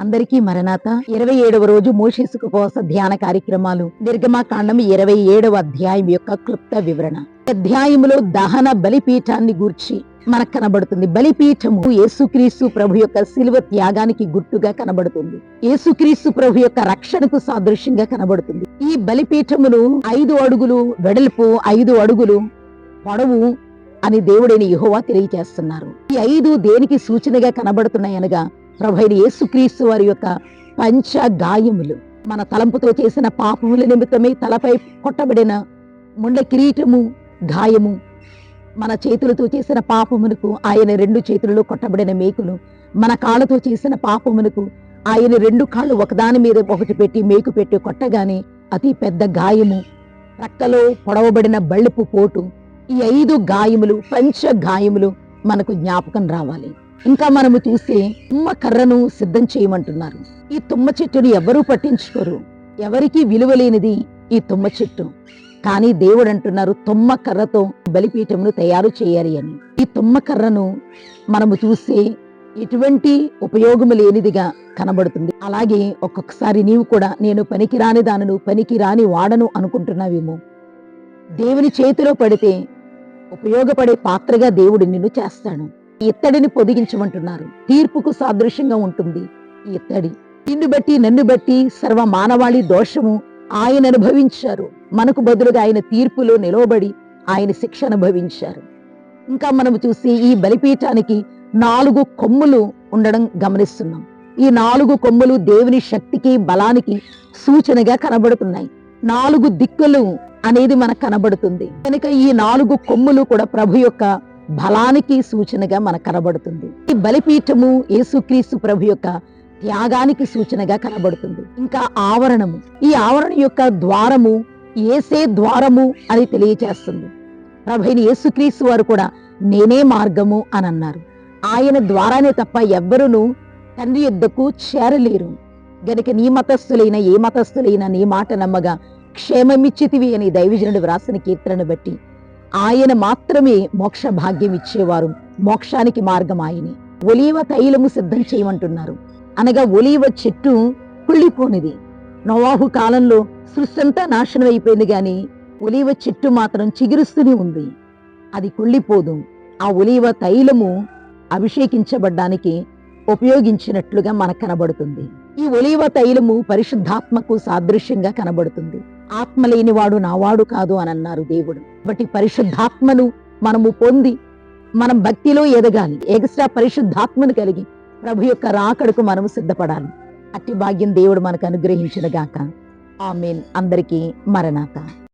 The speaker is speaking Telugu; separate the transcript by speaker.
Speaker 1: అందరికీ మరణాత. ఇరవై ఏడవ రోజు మోషేసుకు ధ్యాన కార్యక్రమాలు. నిర్గమాకాండం ఇరవై ఏడవ అధ్యాయం యొక్క క్లుప్త వివరణ. అధ్యాయములో దహన బలిపీఠాన్ని గూర్చి మనకు కనబడుతుంది. బలిపీఠము యేసుక్రీస్తు ప్రభు యొక్క శిలువ త్యాగానికి గుర్తుగా కనబడుతుంది. యేసుక్రీస్తు ప్రభు యొక్క రక్షణకు సాదృశ్యంగా కనబడుతుంది. ఈ బలిపీఠమును ఐదు అడుగులు వెడల్పు ఐదు అడుగులు పొడవు అని దేవుడైన యహోవా తెలియజేస్తున్నారు. ఈ ఐదు దేనికి సూచనగా కనబడుతున్నాయనగా ప్రభైన యేసుక్రీస్తు వారి యొక్క పంచ గాయములు మన తలంపుతో చేసిన పాపముల నిమిత్తమే తలపై కొట్టబడిన ముండ కిరీటము గాయము మన చేతులతో చేసిన పాపమునకు ఆయన రెండు చేతులలో కొట్టబడిన మేకులు మన కాళ్ళతో చేసిన పాపమునకు ఆయన రెండు కాళ్ళు ఒకదాని మీద ఒకటి పెట్టి మేకు పెట్టి కొట్టగానే అతి పెద్ద గాయము రక్కలో పొడవబడిన బళ్ళపు పోటు ఈ ఐదు గాయములు పంచ గాయములు మనకు జ్ఞాపకం రావాలి. ఇంకా మనము చూస్తే తుమ్మ కర్రను సిద్ధం చేయమంటున్నారు. ఈ తుమ్మ చెట్టును ఎవరూ పట్టించుకోరు. ఎవరికీ విలువలేనిది ఈ తుమ్మ చెట్టు. కానీ దేవుడు అంటున్నారు తుమ్మ కర్రతో బలిపీఠమును తయారు చేయాలి అని. ఈ తుమ్మ కర్రను మనము చూస్తే ఎటువంటి ఉపయోగము లేనిదిగా కనబడుతుంది. అలాగే ఒక్కొక్కసారి నీవు కూడా నేను పనికిరాని దానను పనికిరాని వాడను అనుకుంటున్నావేమో. దేవుని చేతిలో పడితే ఉపయోగపడే పాత్రగా దేవుడు నిన్ను చేస్తాడు. ఇత్తడిని పొదిగించమంటున్నారు. తీర్పుకు సాదృశ్యంగా ఉంటుంది ఈ ఇత్తడి. నిన్ను బట్టి నన్ను బట్టి సర్వ మానవాళి దోషము ఆయన అనుభవించారు. మనకు బదులుగా ఆయన తీర్పులో నిలవబడి ఆయన శిక్ష అనుభవించారు. ఇంకా మనము చూసి ఈ బలిపీఠానికి నాలుగు కొమ్ములు ఉండడం గమనిస్తున్నాం. ఈ నాలుగు కొమ్ములు దేవుని శక్తికి బలానికి సూచనగా కనబడుతున్నాయి. నాలుగు దిక్కులు అనేది మనకు కనబడుతుంది. కనుక ఈ నాలుగు కొమ్ములు కూడా ప్రభు యొక్క బలానికి సూచనగా మనకు కనబడుతుంది. ఈ బలిపీఠము యేసుక్రీస్తు ప్రభు యొక్క త్యాగానికి సూచనగా కనబడుతుంది. ఇంకా ఆవరణము. ఈ ఆవరణ యొక్క ద్వారము ఏసే ద్వారము అని తెలియచేస్తుంది. ప్రభుని యేసుక్రీస్తు వారు కూడా నేనే మార్గము అని అన్నారు. ఆయన ద్వారానే తప్ప ఎవ్వరూ తండ్రి యుద్ధకు చేరలేరు. గనుక నీ మతస్థులైన ఏ మతస్థులైన నీ మాట నమ్మగా క్షేమమిచ్చితివి అని దైవజనుడు వ్రాసిన కీర్తనను బట్టి ఆయన మాత్రమే మోక్ష భాగ్యం ఇచ్చేవారు మోక్షానికి మార్గం ఆయనే ఒలీవ తైలము సిద్ధం చేయమంటున్నారు. అనగా ఒలీవ చెట్టు కుళ్ళిపోనిది. నవాహు కాలంలో సృష్టి అంతా నాశనం అయిపోయింది గాని ఒలీవ చెట్టు మాత్రం చిగురుస్తూనే ఉంది. అది కుళ్ళిపోదు. ఆ ఒలీవ తైలము అభిషేకించబడ్డానికి ఉపయోగించినట్లుగా మనకు కనబడుతుంది. ఈ ఒలీవ తైలము పరిశుద్ధాత్మకు సాదృశ్యంగా కనబడుతుంది. ఆత్మ లేనివాడు నావాడు కాదు అని అన్నారు దేవుడు. కాబట్టి పరిశుద్ధాత్మను మనము పొంది మనం భక్తిలో ఎదగాలి. ఎక్స్ట్రా పరిశుద్ధాత్మను కలిగి ప్రభు యొక్క రాకడకు మనము సిద్ధపడాలి. అట్టి భాగ్యం దేవుడు మనకు అనుగ్రహించినగాక ఆమెన్. అందరికీ మరణాత.